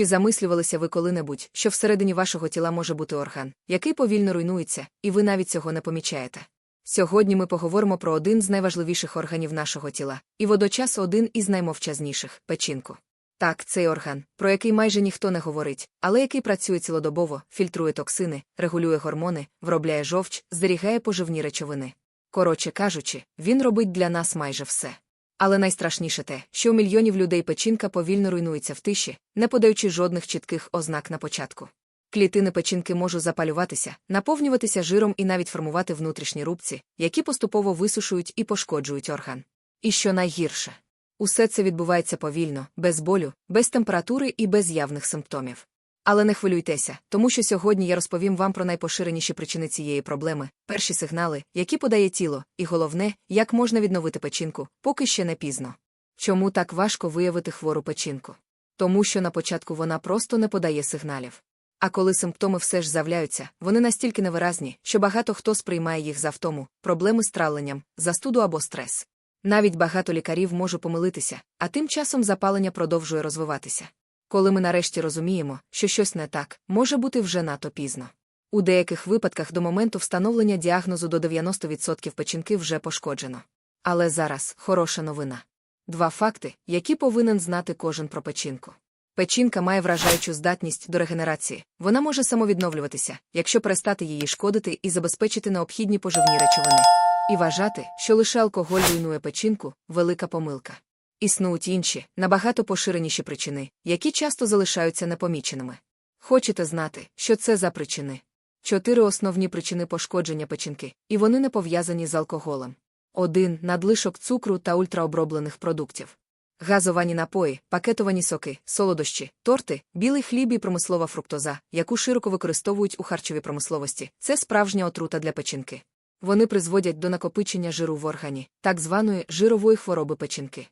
Чи замислювалися ви коли-небудь, що всередині вашого тіла може бути орган, який повільно руйнується, і ви навіть цього не помічаєте? Сьогодні ми поговоримо про один з найважливіших органів нашого тіла, і водночас один із наймовчазніших печінку. Так, цей орган, про який майже ніхто не говорить, але який працює цілодобово, фільтрує токсини, регулює гормони, виробляє жовч, зберігає поживні речовини. Коротше кажучи, він робить для нас майже все. Але найстрашніше те, що у мільйонів людей печінка повільно руйнується в тиші, не подаючи жодних чітких ознак на початку. Клітини печінки можуть запалюватися, наповнюватися жиром і навіть формувати внутрішні рубці, які поступово висушують і пошкоджують орган. І що найгірше, усе це відбувається повільно, без болю, без температури і без явних симптомів. Але не хвилюйтеся, тому що сьогодні я розповім вам про найпоширеніші причини цієї проблеми, перші сигнали, які подає тіло, і головне, як можна відновити печінку, поки ще не пізно. Чому так важко виявити хвору печінку? Тому що на початку вона просто не подає сигналів. А коли симптоми все ж з'являються, вони настільки невиразні, що багато хто сприймає їх за втому, проблеми з травленням, застуду або стрес. Навіть багато лікарів може помилитися, а тим часом запалення продовжує розвиватися. Коли ми нарешті розуміємо, що щось не так, може бути вже надто пізно. У деяких випадках до моменту встановлення діагнозу до 90% печінки вже пошкоджено. Але зараз хороша новина. Два факти, які повинен знати кожен про печінку. Печінка має вражаючу здатність до регенерації, вона може самовідновлюватися, якщо перестати її шкодити і забезпечити необхідні поживні речовини. І вважати, що лише алкоголь руйнує печінку велика помилка. Існують інші, набагато поширеніші причини, які часто залишаються непоміченими. Хочете знати, що це за причини? Чотири основні причини пошкодження печінки, і вони не пов'язані з алкоголем. Один надлишок цукру та ультраоброблених продуктів. Газовані напої, пакетовані соки, солодощі, торти, білий хліб і промислова фруктоза, яку широко використовують у харчовій промисловості, це справжня отрута для печінки. Вони призводять до накопичення жиру в органі, так званої жирової хвороби печінки.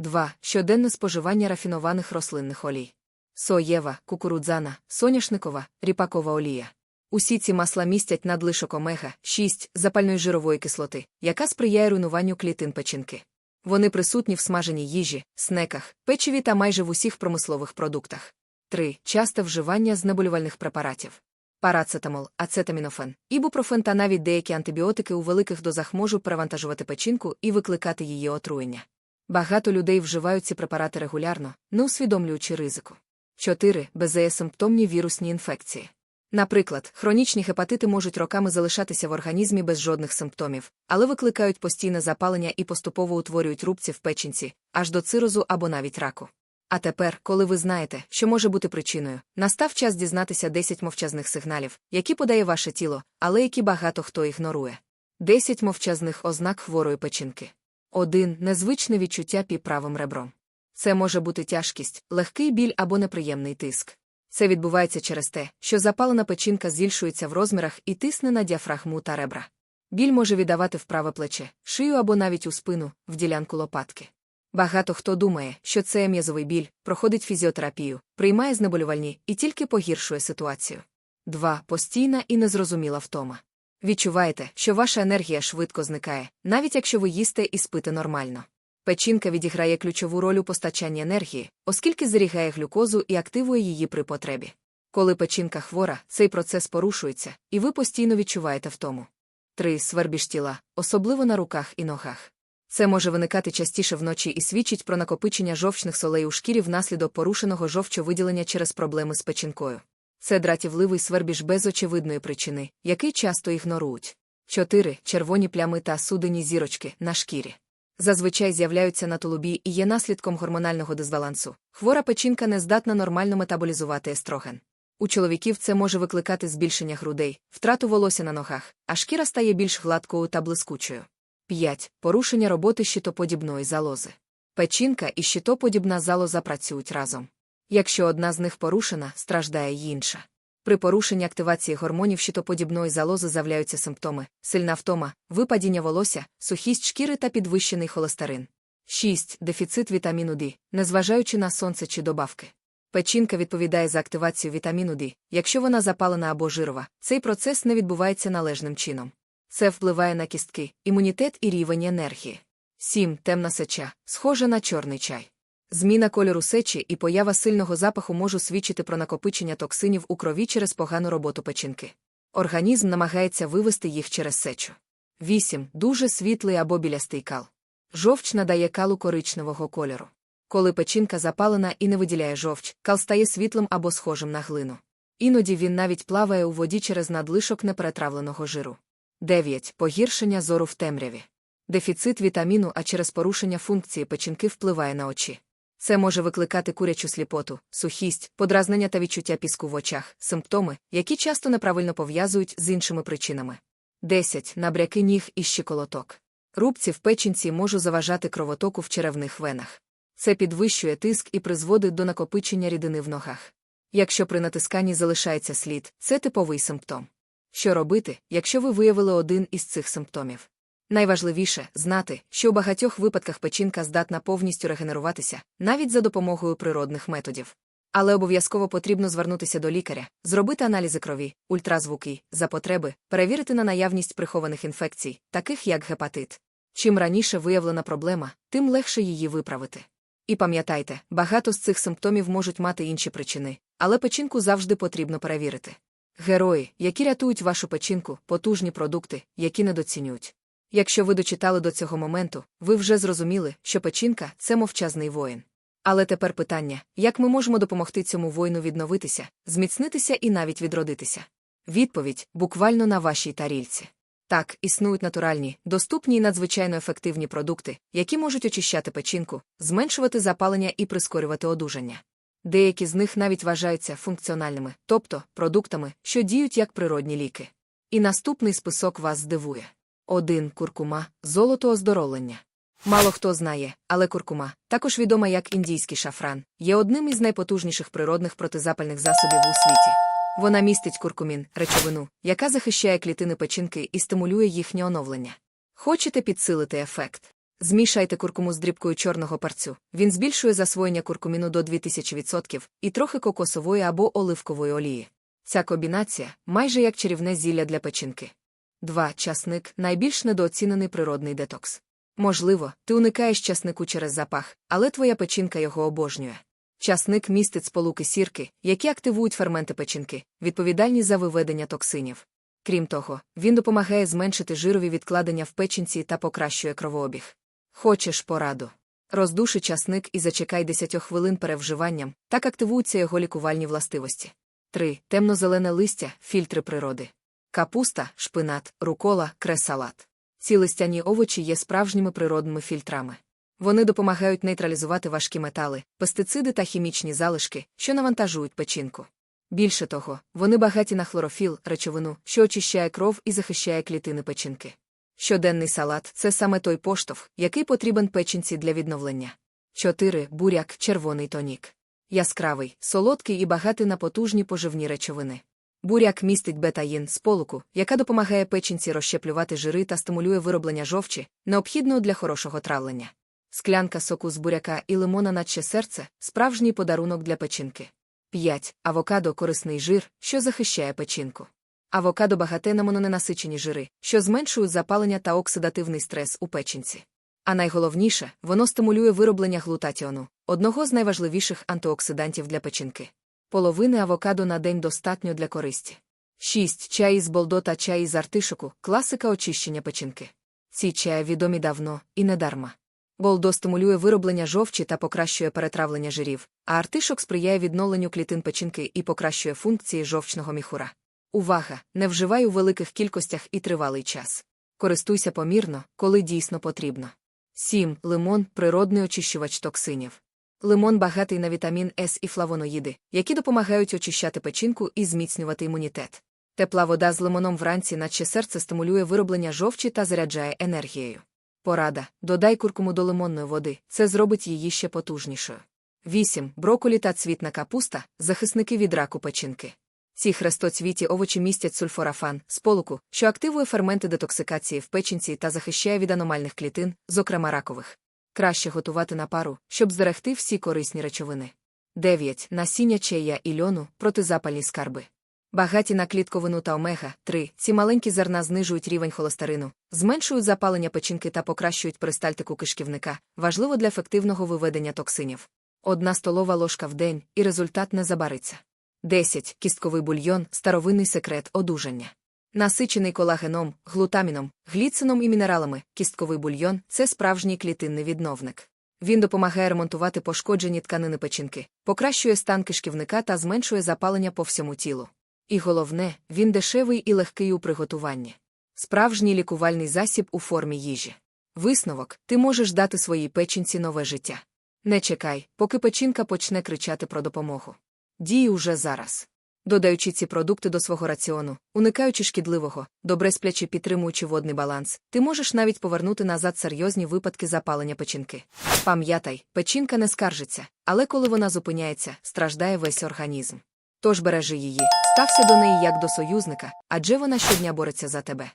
2. Щоденне споживання рафінованих рослинних олій. Соєва, кукурудзана, соняшникова, ріпакова олія. Усі ці масла містять надлишок омега 6 запальної жирової кислоти, яка сприяє руйнуванню клітин печінки. Вони присутні в смаженій їжі, снеках, печиві та майже в усіх промислових продуктах. 3. Часте вживання знеболювальних препаратів. Парацетамол, ацетамінофен, ібупрофен та навіть деякі антибіотики у великих дозах можуть перевантажувати печінку і викликати її отруєння. Багато людей вживають ці препарати регулярно, не усвідомлюючи ризику. 4. Безеєсимптомні вірусні інфекції. Наприклад, хронічні гепатити можуть роками залишатися в організмі без жодних симптомів, але викликають постійне запалення і поступово утворюють рубці в печінці, аж до цирозу або навіть раку. А тепер, коли ви знаєте, що може бути причиною, настав час дізнатися 10 мовчазних сигналів, які подає ваше тіло, але які багато хто ігнорує. 10 мовчазних ознак хворої печінки. 1. Незвичне відчуття під правим ребром. Це може бути тяжкість, легкий біль або неприємний тиск. Це відбувається через те, що запалена печінка збільшується в розмірах і тисне на діафрагму та ребра. Біль може віддавати в праве плече, шию або навіть у спину, в ділянку лопатки. Багато хто думає, що це м'язовий біль, проходить фізіотерапію, приймає знеболювальні і тільки погіршує ситуацію. 2. Постійна і незрозуміла втома. Відчуваєте, що ваша енергія швидко зникає, навіть якщо ви їсте і спите нормально. Печінка відіграє ключову роль у постачанні енергії, оскільки зберігає глюкозу і активує її при потребі. Коли печінка хвора, цей процес порушується, і ви постійно відчуваєте втому. 3. Свербіж тіла, особливо на руках і ногах. Це може виникати частіше вночі і свідчить про накопичення жовчних солей у шкірі внаслідок порушеного жовчовиділення через проблеми з печінкою. Це дратівливий свербіж без очевидної причини, який часто ігнорують. 4. Червоні плями та судені зірочки на шкірі. Зазвичай з'являються на тулубі і є наслідком гормонального дисбалансу. Хвора печінка не здатна нормально метаболізувати естроген. У чоловіків це може викликати збільшення грудей, втрату волосся на ногах, а шкіра стає більш гладкою та блискучою. 5. Порушення роботи щитоподібної залози. Печінка і щитоподібна залоза працюють разом. Якщо одна з них порушена, страждає й інша. При порушенні активації гормонів щитоподібної залози з'являються симптоми: сильна втома, випадіння волосся, сухість шкіри та підвищений холестерин. 6. Дефіцит вітаміну D, незважаючи на сонце чи добавки. Печінка відповідає за активацію вітаміну D. Якщо вона запалена або жирова, цей процес не відбувається належним чином. Це впливає на кістки, імунітет і рівень енергії. 7. Темна сеча, схожа на чорний чай. Зміна кольору сечі і поява сильного запаху можуть свідчити про накопичення токсинів у крові через погану роботу печінки. Організм намагається вивести їх через сечу. 8. Дуже світлий або білястий кал. Жовч надає калу коричневого кольору. Коли печінка запалена і не виділяє жовч, кал стає світлим або схожим на глину. Іноді він навіть плаває у воді через надлишок неперетравленого жиру. 9. Погіршення зору в темряві. Дефіцит вітаміну, а через порушення функції печінки впливає на очі. Це може викликати курячу сліпоту, сухість, подразнення та відчуття піску в очах, симптоми, які часто неправильно пов'язують з іншими причинами. 10. Набряки ніг і щиколоток. Рубці в печінці можуть заважати кровотоку в черевних венах. Це підвищує тиск і призводить до накопичення рідини в ногах. Якщо при натисканні залишається слід, це типовий симптом. Що робити, якщо ви виявили один із цих симптомів? Найважливіше знати, що у багатьох випадках печінка здатна повністю регенеруватися, навіть за допомогою природних методів. Але обов'язково потрібно звернутися до лікаря, зробити аналізи крові, ультразвуки, за потреби, перевірити на наявність прихованих інфекцій, таких як гепатит. Чим раніше виявлена проблема, тим легше її виправити. І пам'ятайте, багато з цих симптомів можуть мати інші причини, але печінку завжди потрібно перевірити. Герої, які рятують вашу печінку, потужні продукти, які недоцінюють. Якщо ви дочитали до цього моменту, ви вже зрозуміли, що печінка це мовчазний воїн. Але тепер питання, як ми можемо допомогти цьому воїну відновитися, зміцнитися і навіть відродитися? Відповідь буквально на вашій тарільці. Так, існують натуральні, доступні і надзвичайно ефективні продукти, які можуть очищати печінку, зменшувати запалення і прискорювати одужання. Деякі з них навіть вважаються функціональними, тобто продуктами, що діють як природні ліки. І наступний список вас здивує. 1. Куркума золото оздоровлення. Мало хто знає, але куркума, також відома як індійський шафран, є одним із найпотужніших природних протизапальних засобів у світі. Вона містить куркумін, речовину, яка захищає клітини печінки і стимулює їхнє оновлення. Хочете підсилити ефект? Змішайте куркуму з дрібкою чорного парцю. Він збільшує засвоєння куркуміну до 2000% і трохи кокосової або оливкової олії. Ця комбінація майже як чарівне зілля для печінки. 2. Часник найбільш недооцінений природний детокс. Можливо, ти уникаєш часнику через запах, але твоя печінка його обожнює. Часник містить сполуки сірки, які активують ферменти печінки, відповідальні за виведення токсинів. Крім того, він допомагає зменшити жирові відкладення в печінці та покращує кровообіг. Хочеш пораду? Роздуши часник і зачекай 10 хвилин перевживанням, так активуються його лікувальні властивості. 3. Темно-зелене листя, фільтри природи. Капуста, шпинат, рукола, кресалат. Ці листяні овочі є справжніми природними фільтрами. Вони допомагають нейтралізувати важкі метали, пестициди та хімічні залишки, що навантажують печінку. Більше того, вони багаті на хлорофіл, речовину, що очищає кров і захищає клітини печінки. Щоденний салат це саме той поштовх, який потрібен печінці для відновлення. 4. Буряк, червоний тонік. Яскравий, солодкий і багатий на потужні поживні речовини. Буряк містить бетаїн сполуку, яка допомагає печінці розщеплювати жири та стимулює вироблення жовчі, необхідного для хорошого травлення. Склянка соку з буряка і лимона наче серце справжній подарунок для печінки. 5. Авокадо корисний жир, що захищає печінку. Авокадо багате на мононенасичені жири, що зменшують запалення та оксидативний стрес у печінці. А найголовніше, воно стимулює вироблення глутатіону, одного з найважливіших антиоксидантів для печінки. Половини авокадо на день достатньо для користі. 6. Чай із болдо та чай із артишоку класика очищення печінки. Ці чаї відомі давно і недарма. Болдо стимулює вироблення жовчі та покращує перетравлення жирів, а артишок сприяє відновленню клітин печінки і покращує функції жовчного міхура. Увага! Не вживай у великих кількостях і тривалий час. Користуйся помірно, коли дійсно потрібно. 7. Лимон природний очищувач токсинів. Лимон багатий на вітамін С і флавоноїди, які допомагають очищати печінку і зміцнювати імунітет. Тепла вода з лимоном вранці, наче серце стимулює вироблення жовчі та заряджає енергією. Порада додай куркуму до лимонної води, це зробить її ще потужнішою. 8. Броколі та цвітна капуста захисники від раку печінки. Ці хрестоцвіті овочі містять сульфорафан, сполуку, що активує ферменти детоксикації в печінці та захищає від аномальних клітин, зокрема ракових. Краще готувати на пару, щоб зберегти всі корисні речовини. 9. Насіння чея і льону протизапальні скарби. Багаті на клітковину та омега 3 ці маленькі зерна знижують рівень холестерину, зменшують запалення печінки та покращують перистальтику кишківника, важливо для ефективного виведення токсинів. Одна столова ложка в день, і результат не забариться. 10. Кістковий бульйон старовинний секрет одужання. Насичений колагеном, глутаміном, гліцином і мінералами, кістковий бульйон це справжній клітинний відновник. Він допомагає ремонтувати пошкоджені тканини печінки, покращує стан кишківника та зменшує запалення по всьому тілу. І головне, він дешевий і легкий у приготуванні. Справжній лікувальний засіб у формі їжі. Висновок ти можеш дати своїй печінці нове життя. Не чекай, поки печінка почне кричати про допомогу. Дій уже зараз. Додаючи ці продукти до свого раціону, уникаючи шкідливого, добре сплячи підтримуючи водний баланс, ти можеш навіть повернути назад серйозні випадки запалення печінки. Пам'ятай, печінка не скаржиться, але коли вона зупиняється, страждає весь організм. Тож бережи її, стався до неї як до союзника, адже вона щодня бореться за тебе.